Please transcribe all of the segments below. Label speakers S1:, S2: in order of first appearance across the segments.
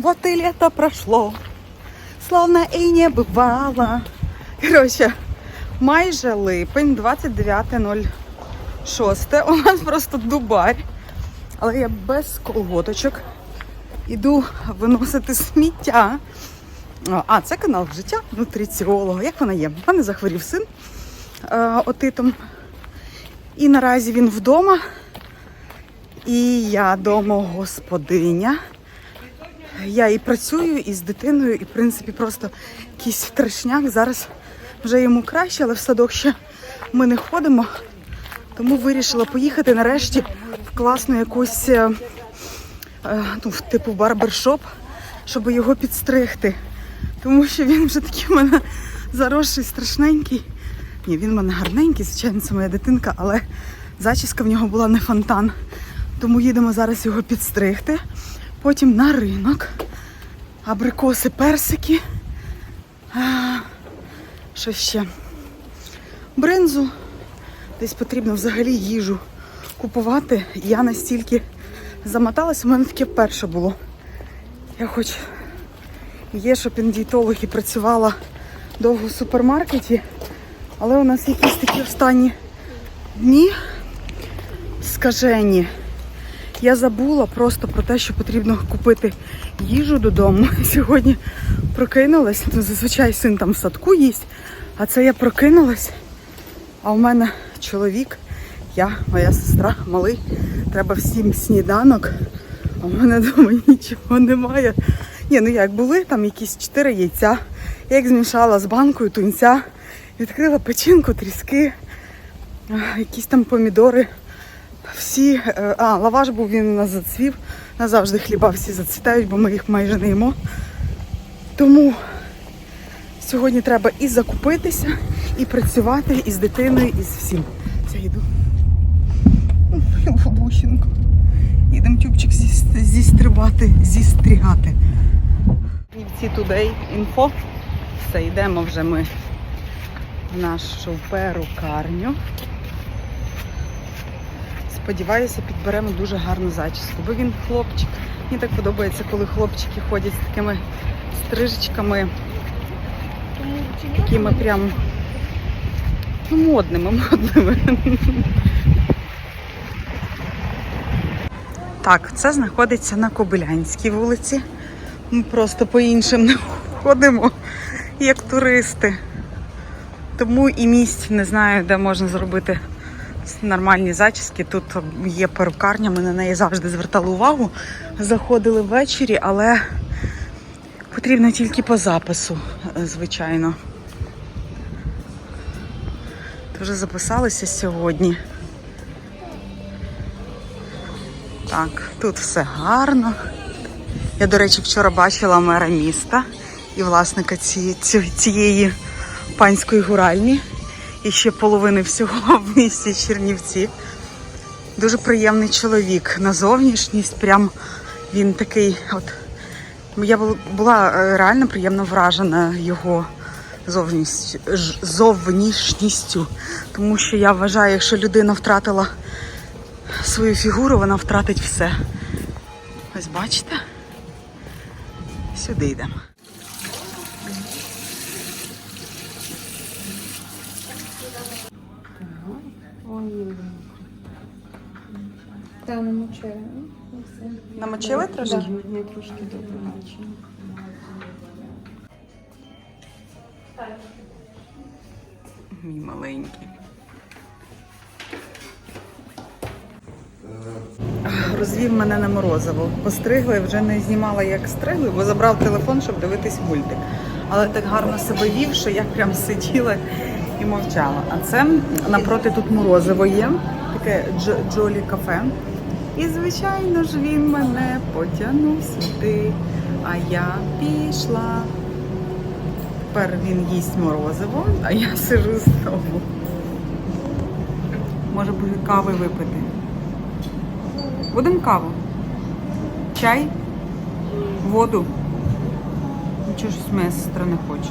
S1: Вот и лето прошло, словно і не бывало. Коротше, майже липень, 29.06. У нас просто дубарь. Але я без колготочок. Іду виносити сміття. А, це канал життя нутриціолога. Як вона є? В мене захворів син е, отитом. І наразі він вдома. І я домогосподиня. Я і працюю, і з дитиною, і в принципі просто якийсь трешняк. Зараз вже йому краще, але в садок ще ми не ходимо. Тому вирішила поїхати нарешті в класну якусь е, е, ну, типу барбершоп, щоб його підстригти. Тому що він вже такий в мене заросший, страшненький. Ні, він в мене гарненький, звичайно, це моя дитинка, але зачіска в нього була не фонтан. Тому їдемо зараз його підстригти. Потім на ринок. Абрикоси, персики. А, що ще? Бринзу. Десь потрібно взагалі їжу купувати. Я настільки замоталась, у мене таке перше було. Я хоч є шопінг-дієтолог і працювала довго в супермаркеті, але у нас якісь такі останні дні скажені. Я забула просто про те, що потрібно купити їжу додому. Сьогодні прокинулась. Ну, зазвичай син там в садку їсть, а це я прокинулась. А у мене чоловік, я, моя сестра, малий. Треба всім сніданок. А в мене вдома нічого немає. Ні, ну як були там якісь чотири яйця. Я їх змішала з банкою тунця, відкрила печінку, тріски, якісь там помідори. Всі, е, а, лаваш був, він у нас зацвів. Назавжди хліба всі зацвітають, бо ми їх майже не їмо. Тому сьогодні треба і закупитися, і працювати, і з дитиною, і з всім. Це йду. Ой, Бабусінко. Їдемо тюбчик зістрибати, зістрігати. Вівці Today інфо. Все, йдемо вже ми в нашу перукарню. Сподіваюся, підберемо дуже гарну зачіску, бо він хлопчик. Мені так подобається, коли хлопчики ходять з такими стрижечками, такими прям ну, модними, модними. Так, це знаходиться на Кобилянській вулиці. Ми просто по іншим не ходимо, як туристи. Тому і місць не знаю, де можна зробити нормальні зачіски. Тут є перукарня, ми на неї завжди звертали увагу. Заходили ввечері, але потрібно тільки по запису, е, звичайно. Вже записалися сьогодні. Так, тут все гарно. Я, до речі, вчора бачила мера міста і власника ці- ці- цієї панської гуральні. І ще половини всього в місті Чернівці. Дуже приємний чоловік на зовнішність. Прям він такий, от я бу- була е, реально приємно вражена його зовнішністю, зовнішністю. Тому що я вважаю, якщо людина втратила свою фігуру, вона втратить все. Ось бачите? Сюди йдемо.
S2: Та намочила.
S1: Намочили трошки?
S2: Я трошки допомочила.
S1: Мій маленький. Розвів мене на морозиво. Постригли, вже не знімала, як стригли, бо забрав телефон, щоб дивитись мультик. Але так гарно себе вів, що я прям сиділа і мовчала. А це напроти тут морозиво є, таке Джолі кафе. І, звичайно ж, він мене потягнув сюди, а я пішла. Тепер він їсть морозиво, а я сижу знову. Може буде кави випити. Будемо каву? Чай? Воду? Нічого щось моя сестра не хоче.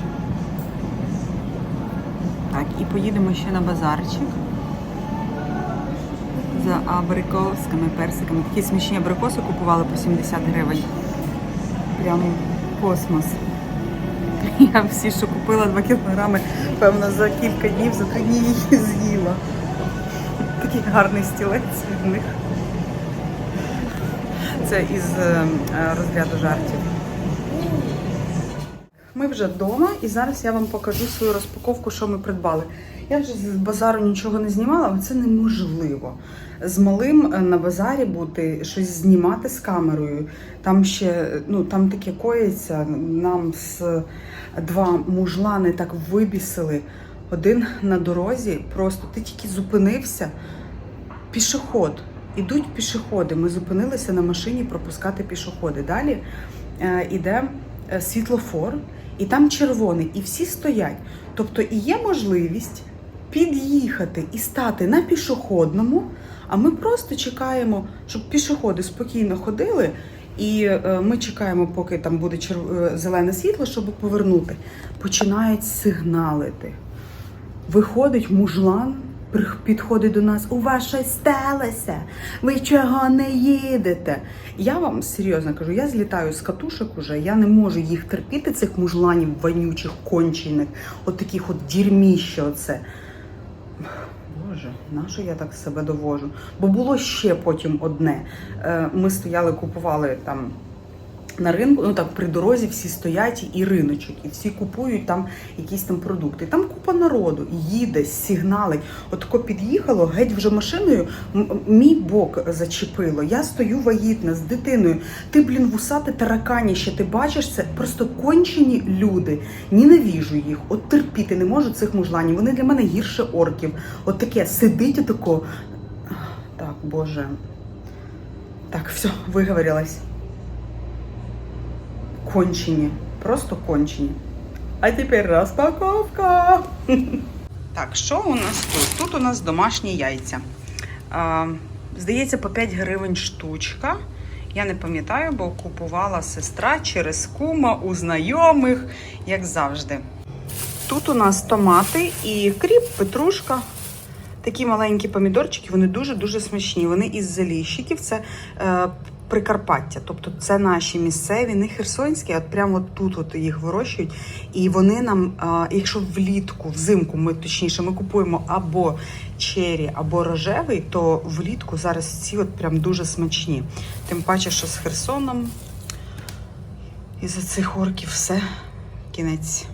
S1: Так, і поїдемо ще на базарчик. За абрикосками, персиками. Такі смішні абрикоси купували по 70 гривень. прям космос. Я всі, що купила 2 кілограми, певно, за кілька днів, за три дні її з'їла. Такий гарний стілець від них. Це із е, розряду жартів. Ми вже вдома і зараз я вам покажу свою розпаковку, що ми придбали. Я вже з базару нічого не знімала, але це неможливо. З малим е, на базарі бути, щось знімати з камерою. Там ще ну там таке коїться. Нам з два мужлани так вибісили. Один на дорозі, просто ти тільки зупинився. Пішоход. Ідуть пішоходи. Ми зупинилися на машині пропускати пішоходи. Далі е, іде е, світлофор, і там червоний, і всі стоять. Тобто і є можливість під'їхати і стати на пішохідному, а ми просто чекаємо, щоб пішоходи спокійно ходили. І е, ми чекаємо, поки там буде черв... е, зелене світло, щоб повернути. Починають сигналити. Виходить мужлан, підходить до нас, у вас щось сталося, ви чого не їдете? Я вам серйозно кажу, я злітаю з катушок уже, я не можу їх терпіти, цих мужланів вонючих, кончених, от таких от дірміща оце. Боже, нащо я так себе довожу? Бо було ще потім одне. Е, Ми стояли, купували там на ринку, ну так при дорозі всі стоять і риночок, і всі купують там якісь там продукти. Там купа народу їде, сигналить. От тако під'їхало, геть вже машиною мій бок зачепило. Я стою вагітна з дитиною. Ти, блін, вусати тараканіще, ти бачиш це? Просто кончені люди. Ненавіжу їх. От терпіти не можу цих мужланів. Вони для мене гірше орків. От таке сидить отако. Так, боже. Так, все, виговорилась кончені. Просто кончені. А тепер розпаковка. Так, що у нас тут? Тут у нас домашні яйця. А, здається, по 5 гривень штучка. Я не пам'ятаю, бо купувала сестра через кума у знайомих, як завжди. Тут у нас томати і кріп, петрушка. Такі маленькі помідорчики, вони дуже-дуже смачні. Вони із заліщиків, це е, Прикарпаття. Тобто це наші місцеві, не херсонські, от прямо тут от їх вирощують. І вони нам, якщо влітку, взимку, ми точніше, ми купуємо або чері, або рожевий, то влітку зараз ці от прям дуже смачні. Тим паче, що з Херсоном із-за цих орків все кінець.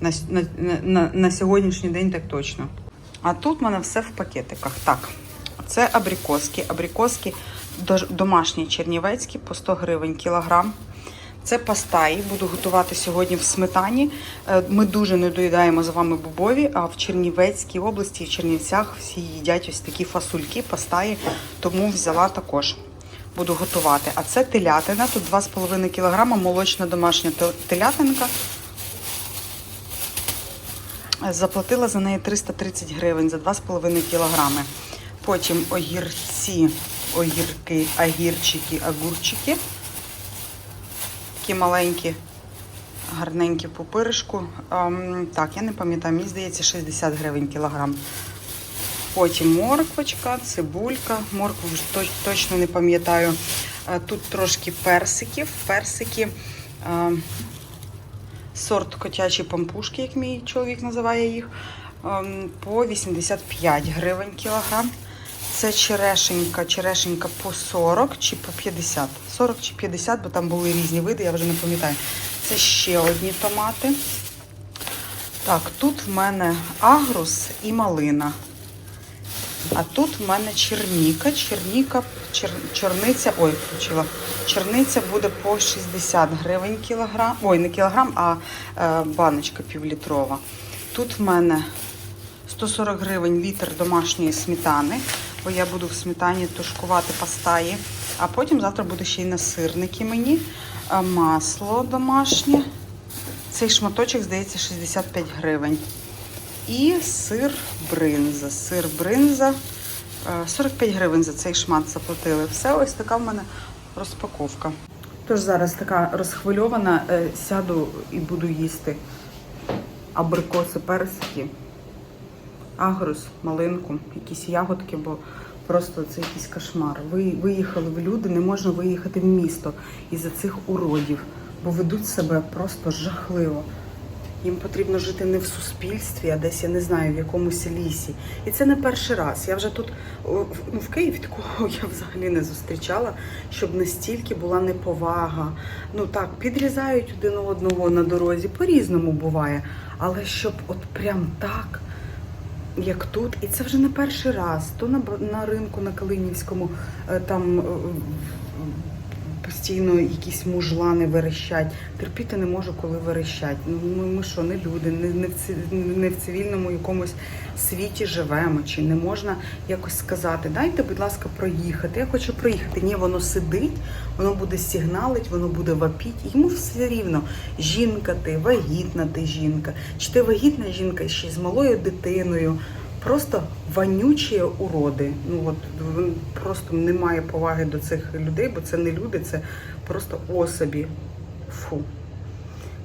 S1: На, на, на, на сьогоднішній день так точно. А тут в мене все в пакетиках. Так, це абрикоски. Абрикоски домашні чернівецькі по 100 гривень кілограм. Це пастаї. Буду готувати сьогодні в сметані. Е, Ми дуже не доїдаємо з вами бобові, а в Чернівецькій області, в Чернівцях всі їдять ось такі фасульки, пастаї, тому взяла також. Буду готувати. А це телятина. Тут 2,5 кг молочна домашня телятинка. Заплатила за неї 330 гривень за 2,5 кілограми. Потім огірці, огірки, огірчики, огурчики. Такі маленькі, гарненькі в пупиришку. Ем, так, я не пам'ятаю, мені здається, 60 гривень кілограм. Потім морквочка, цибулька. Моркву вже точ- точно не пам'ятаю. Е, Тут трошки персиків. Персики. е, Сорт котячі пампушки, як мій чоловік називає їх, ем, по 85 гривень кілограм. Це черешенька, черешенька по 40 чи по 50. 40 чи 50, бо там були різні види, я вже не пам'ятаю. Це ще одні томати. Так, тут в мене агрус і малина. А тут в мене черніка. Черніка, чер, чорниця, ой, включила. Чорниця буде по 60 гривень кілограм. Ой, не кілограм, а е, баночка півлітрова. Тут в мене 140 гривень літр домашньої сметани, бо я буду в сметані тушкувати пастаї. А потім завтра буде ще й на сирники мені. Е, Масло домашнє. Цей шматочок, здається, 65 гривень. І сир бринза. Сир бринза. е, 45 гривень за цей шмат заплатили. Все, ось така в мене розпаковка. Тож зараз така розхвильована, е, сяду і буду їсти абрикоси, персики, агрус, малинку, якісь ягодки, бо Просто це якийсь кошмар. Ви виїхали ви люди, не можна виїхати в місто із-за цих уродів, бо ведуть себе просто жахливо. Їм потрібно жити не в суспільстві, а десь я не знаю, в якомусь лісі. І це не перший раз. Я вже тут ну, в Києві такого я взагалі не зустрічала, щоб настільки була неповага. Ну так, підрізають один одного на дорозі, по-різному буває. Але щоб от прям так, як тут, і це вже не перший раз, то на, на ринку на Калинівському е, там е, постійно якісь мужлани верещать. Терпіти не можу, коли верещать. Ну ми, що, не люди, не, не, в, не в цивільному якомусь світі живемо. Чи не можна якось сказати, дайте, будь ласка, проїхати. Я хочу проїхати. Ні, воно сидить, воно буде сигналить, воно буде вапіть. Йому все рівно. Жінка ти, вагітна ти жінка, чи ти вагітна жінка ще з малою дитиною. Просто вонючі уроди. Ну от просто немає поваги до цих людей, бо це не люди, це просто особі. Фу.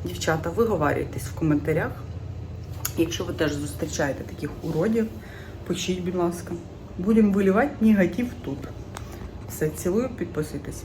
S1: Дівчата, виговарюйтесь в коментарях. Якщо ви теж зустрічаєте таких уродів, пишіть, будь ласка. Будемо виливати негатив тут. Все, цілую, підписуйтесь.